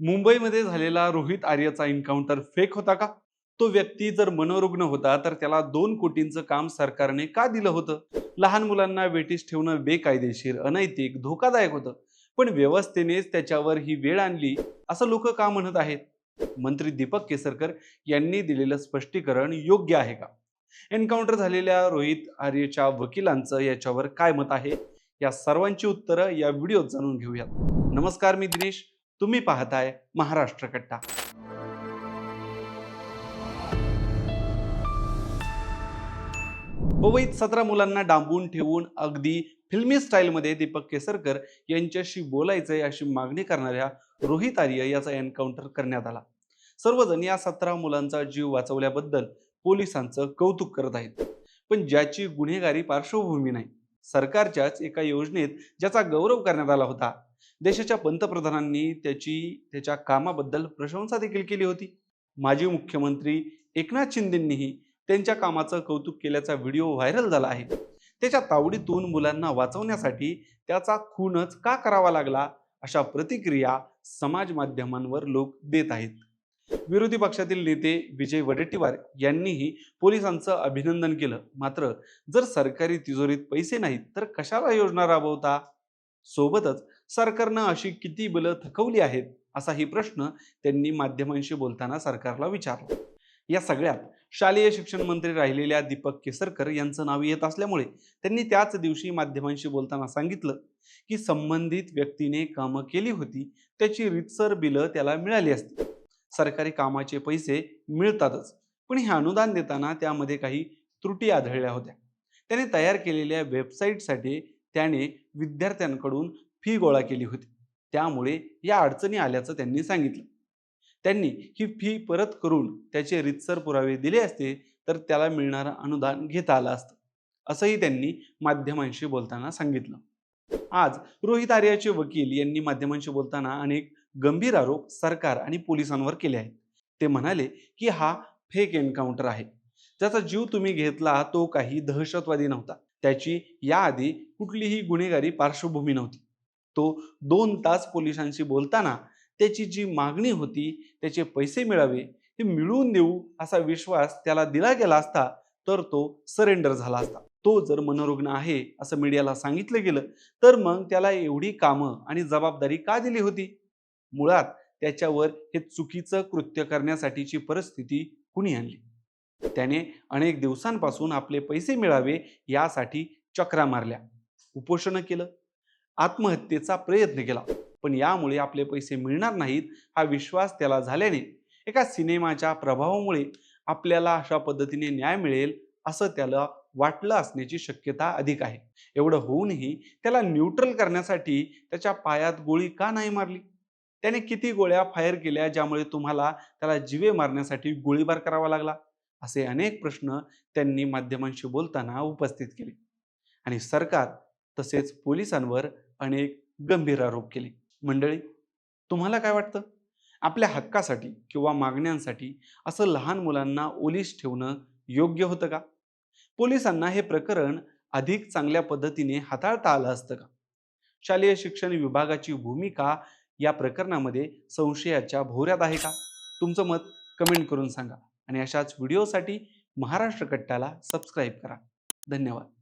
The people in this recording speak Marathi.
मुंबईमध्ये झालेला रोहित आर्यचा एन्काउंटर फेक होता का? तो व्यक्ती जर मनोरुग्ण होता तर त्याला दोन कोटींचं काम सरकारने का दिलं होतं? लहान मुलांना वेटीस ठेवणं बेकायदेशीर अनैतिक धोकादायक होतं. पण व्यवस्थेनेच त्याच्यावर ही वेळ आणली असं लोक का म्हणत आहेत? मंत्री दीपक केसरकर यांनी दिलेलं स्पष्टीकरण योग्य आहे का? एन्काउंटर झालेल्या रोहित आर्यच्या वकिलांचं याच्यावर काय मत आहे? या सर्वांची उत्तरं या व्हिडिओत जाणून घेऊयात. नमस्कार मी दिनेश. तुम्ही पाहताय महाराष्ट्र कट्टा. मुंबईत सतरा मुलांना डांबून ठेवून अगदी फिल्मी स्टाईलमध्ये दीपक केसरकर यांच्याशी बोलायचंय अशी मागणी करणाऱ्या रोहित आर्य याचा एन्काउंटर करण्यात आला. सर्वजण या सतरा मुलांचा जीव वाचवल्याबद्दल पोलिसांचं कौतुक करत आहेत. पण ज्याची गुन्हेगारी पार्श्वभूमी नाही. सरकारच्याच एका योजनेत ज्याचा गौरव करण्यात आला होता देशाच्या पंतप्रधानांनी त्याची त्याच्या कामाबद्दल प्रशंसा देखील केली होती. माजी मुख्यमंत्री एकनाथ शिंदेंनीही त्यांच्या कामाचं कौतुक केल्याचा व्हिडिओ व्हायरल झाला आहे. त्याच्या तावडीतून मुलांना वाचवण्यासाठी त्याचा खूनच का करावा लागला अशा प्रतिक्रिया समाज माध्यमांवर लोक देत आहेत. विरोधी पक्षातील नेते विजय वडेट्टीवार यांनीही पोलिसांचं अभिनंदन केलं. मात्र जर सरकारी तिजोरीत पैसे नाहीत तर कशाला योजना राबवता? सोबतच सरकारनं अशी किती बलं थकवली आहेत असाही प्रश्न त्यांनी माध्यमांशी बोलताना सरकारला विचारला. या सगळ्यात शालेय शिक्षण मंत्री राहिलेल्या दीपक केसरकर यांचं नाव येत असल्यामुळे त्यांनी त्याच दिवशी माध्यमांशी बोलताना सांगितलं की संबंधित व्यक्तीने कामं केली होती त्याची रितसर बिलं त्याला मिळाली असती. सरकारी कामाचे पैसे मिळतातच पण हे अनुदान देताना त्यामध्ये काही त्रुटी आढळल्या होत्या. त्याने तयार केलेल्या वेबसाईटसाठी त्याने विद्यार्थ्यांकडून फी गोळा केली होती. त्यामुळे या अडचणी आल्याचं त्यांनी सांगितलं. त्यांनी ही फी परत करून त्याचे रितसर पुरावे दिले असते तर त्याला मिळणारं अनुदान घेता आलं असतं असंही त्यांनी माध्यमांशी बोलताना सांगितलं. आज रोहित आर्याचे वकील यांनी माध्यमांशी बोलताना अनेक गंभीर आरोप सरकार आणि पोलिसांवर केले आहेत. ते म्हणाले की हा फेक एन्काउंटर आहे. ज्याचा जीव तुम्ही घेतला तो काही दहशतवादी नव्हता. त्याची याआधी कुठलीही गुन्हेगारी पार्श्वभूमी नव्हती. तो दोन तास पोलिसांशी बोलताना त्याची जी मागणी होती त्याचे पैसे मिळावे हे मिळवून देऊ असा विश्वास त्याला दिला गेला असता तर तो सरेंडर झाला असता. तो जर मनोरुग्ण आहे असं मीडियाला सांगितलं गेलं तर मग त्याला एवढी कामं आणि जबाबदारी का दिली होती? मुळात त्याच्यावर हे चुकीचं कृत्य करण्यासाठीची परिस्थिती कुणी आणली? त्याने अनेक दिवसांपासून आपले पैसे मिळावे यासाठी चक्रा मारल्या. उपोषणं केलं. आत्महत्येचा प्रयत्न केला. पण यामुळे आपले पैसे मिळणार नाहीत हा विश्वास त्याला झाल्याने एका सिनेमाच्या प्रभावामुळे आपल्याला अशा पद्धतीने न्याय मिळेल असं त्याला वाटलं असण्याची शक्यता अधिक आहे. एवढं होऊनही त्याला न्यूट्रल करण्यासाठी त्याच्या पायात गोळी का नाही मारली? त्याने किती गोळ्या फायर केल्या ज्यामुळे तुम्हाला त्याला जीवे मारण्यासाठी गोळीबार करावा लागला? असे अनेक प्रश्न त्यांनी माध्यमांशी बोलताना उपस्थित केले. आणि सरकार तसेच पोलिसांवर अनेक गंभीर आरोप केले. मंडळी तुम्हाला काय वाटतं? आपल्या हक्कासाठी किंवा मागण्यांसाठी असं लहान मुलांना ओलीस ठेवणं योग्य होतं का? पोलिसांना हे प्रकरण अधिक चांगल्या पद्धतीने हाताळता आलं असतं का? शालेय शिक्षण विभागाची भूमिका या प्रकरणामध्ये संशयाच्या भोवऱ्यात आहे का? तुमचं मत कमेंट करून सांगा आणि अशाच व्हिडिओसाठी महाराष्ट्र कट्टाला सबस्क्राईब करा. धन्यवाद.